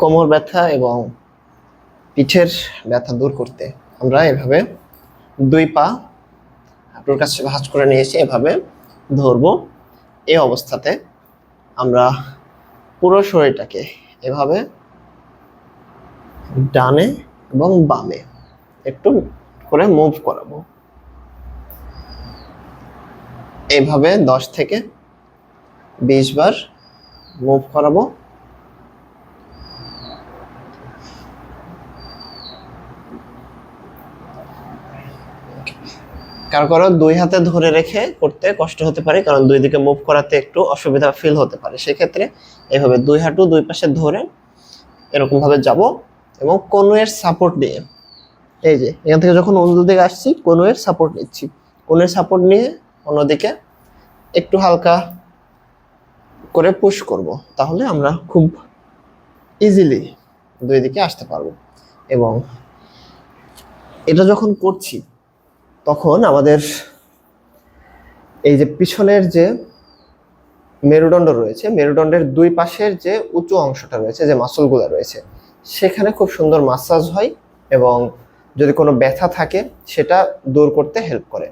কোমর ব্যথা এবং পিঠের ব্যথা দূর করতে আমরা এভাবে দুই পা আপনার কাছে ভাঁজ করে নিয়েছি, এভাবে ধরবো। এই অবস্থাতে আমরা পুরো শরীরটাকে এভাবে ডানে এবং বামে একটু করে মুভ করাবো। এইভাবে দশ থেকে বিশ বার মুভ করাবো। কারও কারও দুই হাতে ধরে রেখে করতে কষ্ট হতে পারে, কারণ দুই দিকে মুভ করাতে একটু অসুবিধা ফিল হতে পারে। সেক্ষেত্রে এভাবে দুই হাঁটু দুই পাশে ধরে এরকম ভাবে যাব এবং কনুয়ের সাপোর্ট দিয়ে এই যে এখান থেকে যখন অন্য দিকে আসছি কনুয়ের সাপোর্ট নিচ্ছি। কনুয়ের সাপোর্ট নিয়ে অন্যদিকে একটু হালকা করে পুশ করব, তাহলে আমরা খুব ইজিলি দুই দিকে আসতে পারব। এবং এটা যখন করছি তখন আমাদের এই যে পিছনের যে মেরুদণ্ড রয়েছে, মেরুদণ্ডের দুই পাশের যে উঁচু অংশটা রয়েছে, যে মাসলগুলো রয়েছে, সেখানে খুব সুন্দর মাসাজ হয় এবং যদি কোনো ব্যথা থাকে, সেটা দূর করতে হেল্প করে।